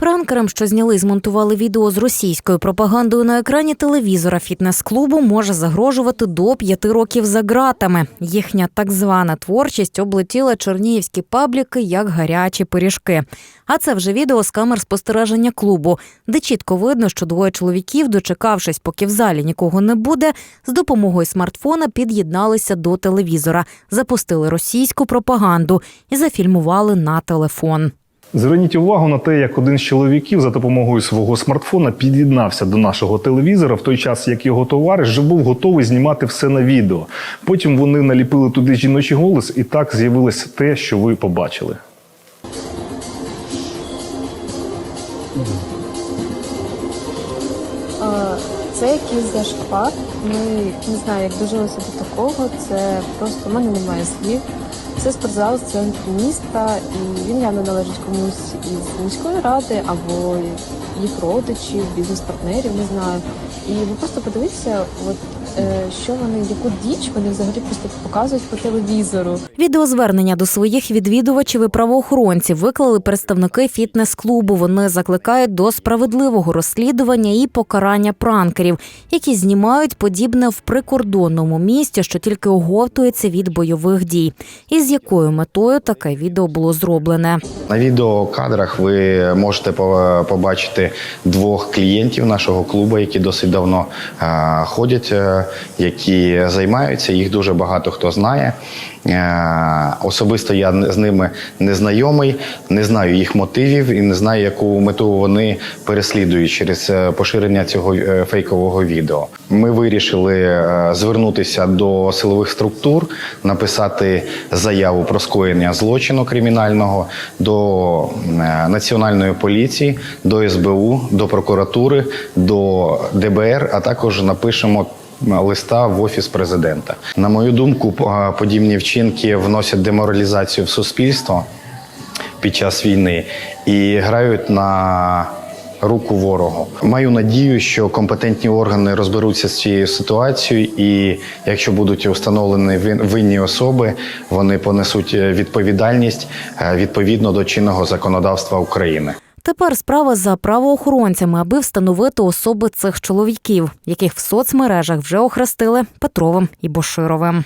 Пранкерам, що зняли і змонтували відео з російською пропагандою на екрані телевізора фітнес-клубу, може загрожувати до п'яти років за ґратами. Їхня так звана творчість облетіла чернігівські пабліки як гарячі пиріжки. А це вже відео з камер спостереження клубу, де чітко видно, що двоє чоловіків, дочекавшись, поки в залі нікого не буде, з допомогою смартфона під'єдналися до телевізора, запустили російську пропаганду і зафільмували на телефон. Зверніть увагу на те, як один з чоловіків за допомогою свого смартфона під'єднався до нашого телевізора в той час, як його товариш вже був готовий знімати все на відео. Потім вони наліпили туди жіночий голос, і так з'явилось те, що ви побачили. Це якийсь зашквар. Ми не знаю, як дожилися до такого. Це просто в мене немає слів. Це спортзал з центру міста, і він явно належить комусь із міської ради або їх родичів, бізнес-партнерів, не знаю. І ви просто подивіться, от е, що вони, яку діч вони взагалі просто показують по телевізору. Відеозвернення до своїх відвідувачів і правоохоронців виклали представники фітнес-клубу. Вони закликають до справедливого розслідування і покарання пранкерів, які знімають подібне в прикордонному місті, що тільки оговтується від бойових дій. І якою метою таке відео було зроблене. На відеокадрах ви можете побачити двох клієнтів нашого клубу, які досить давно е, ходять, е, які займаються. Їх дуже багато хто знає. Е, Особисто я з ними не знайомий, не знаю їх мотивів і не знаю, яку мету вони переслідують через е, поширення цього е, фейкового відео. Ми вирішили звернутися до силових структур, написати заяву про скоєння злочину кримінального до національної поліції, до СБУ, до прокуратури, до ДБР, а також напишемо. Листа в офіс президента. На мою думку, по- подібні вчинки вносять деморалізацію в суспільство під час війни і грають на руку ворогу. Маю надію, що компетентні органи розберуться з цією ситуацією, і якщо будуть встановлені вин- винні особи, вони понесуть е, відповідальність е, відповідно до чинного законодавства України. Тепер справа за правоохоронцями, аби встановити особи цих чоловіків, яких в соцмережах вже охрестили Петровим і Бошировим.